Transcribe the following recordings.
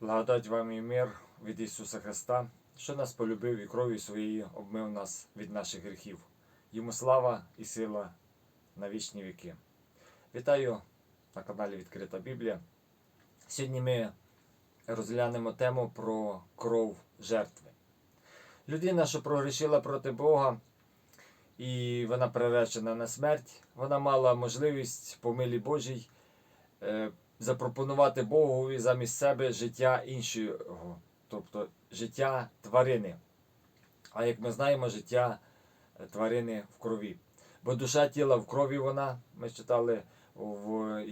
Благодать вам і мир від Ісуса Христа, що нас полюбив і кров'ю своєю обмив нас від наших гріхів. Йому слава і сила на вічні віки. Вітаю на каналі Відкрита Біблія. Сьогодні ми розглянемо тему про кров жертви. Людина, що прогрішила проти Бога, і вона приречена на смерть, вона мала можливість по милі Божій е, запропонувати Богові замість себе життя іншого, тобто життя тварини. А як ми знаємо, життя е, тварини в крові. Бо душа тіла в крові вона, ми читали в,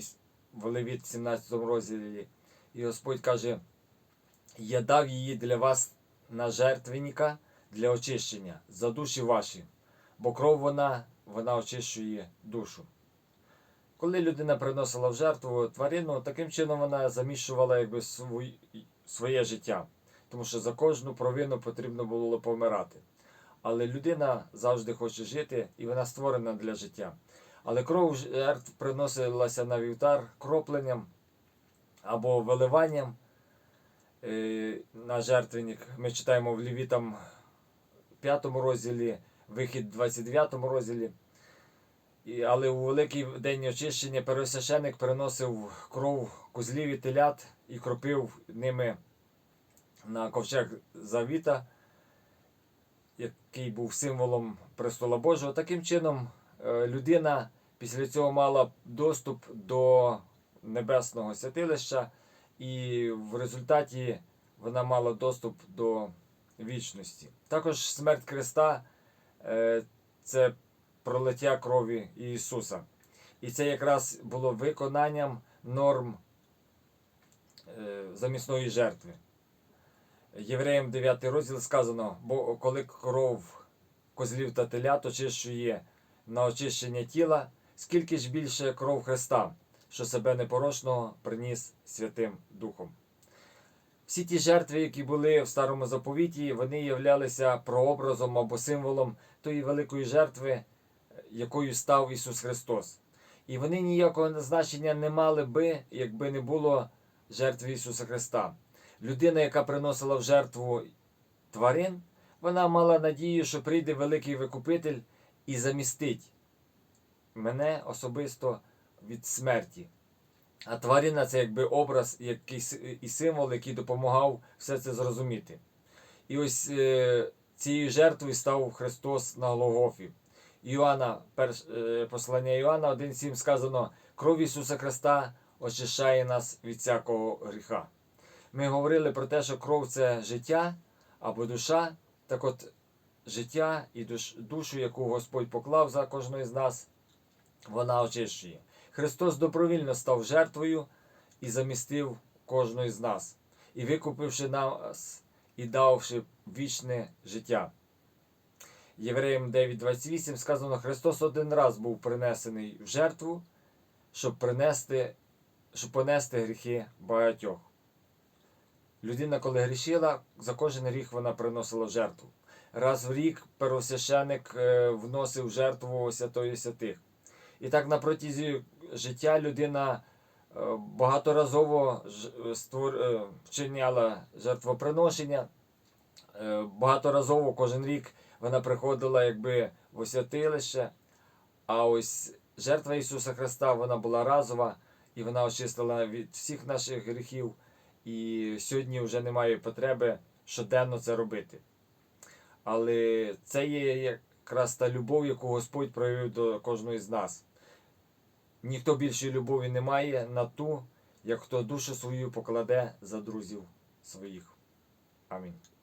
в Левіт 17 розділі. І Господь каже: Я дав її для вас на жертвенника для очищення за душі ваші, бо кров вона, вона очищує душу. Коли людина приносила в жертву тварину, таким чином вона заміщувала якби своє життя, тому що за кожну провину потрібно було помирати. Але людина завжди хоче жити і вона створена для життя. Але кров жертв приносилася на вівтар кропленням або виливанням е, на жертвенник. Ми читаємо в Лівітам 5 розділі, вихід 29 розділі. Але у великий день очищення первосвященик переносив кров козлів і телят і кропив ними на ковчег завіта, який був символом престола Божого. Таким чином, е, людина після цього мала доступ до небесного святилища, і в результаті вона мала доступ до вічності. Також смерть Христа е, це пролиття крові Ісуса. І це якраз було виконанням норм е, замісної жертви. Євреям 9 розділ сказано, бо коли кров козлів та телят очищує на очищення тіла, скільки ж більше кров Христа, що себе непорочного приніс Святим Духом. Всі ті жертви, які були в старому заповіті, вони являлися прообразом або символом тої великої жертви, якою став Ісус Христос. І вони ніякого значення не мали би, якби не було жертви Ісуса Христа. Людина, яка приносила в жертву тварин, вона мала надію, що прийде великий викупитель і замістить мене особисто від смерті. А тварина це якби образ якийсь і символ, який допомагав все це зрозуміти. І ось е, цією жертвою став Христос на Голгофі. Іоанна, е, послання Іоанна 1,7 сказано: кров Ісуса Христа очищає нас від всякого гріха. Ми говорили про те, що кров це життя або душа. Так от життя і душ, душу, яку Господь поклав за кожного з нас, вона очищує. Христос добровільно став жертвою і замістив кожного з нас, і викупивши нас і давши вічне життя. Євреям 9.28 сказано, Христос один раз був принесений в жертву, щоб принести, щоб понести гріхи багатьох. Людина, коли грішила, за кожен гріх вона приносила жертву. Раз в рік первосвященик е, вносив жертву святої святих. І так на протязі життя людина е, багаторазово е, вчиняла жертвоприношення. Багаторазово кожен рік вона приходила якби в святилище. А ось жертва Ісуса Христа вона була разова і вона очистила від всіх наших гріхів. І сьогодні вже немає потреби щоденно це робити. Але це є якраз та любов, яку Господь проявив до кожного з нас. Ніхто більшої любові не має на ту, як хто душу свою покладе за друзів своїх. Амінь.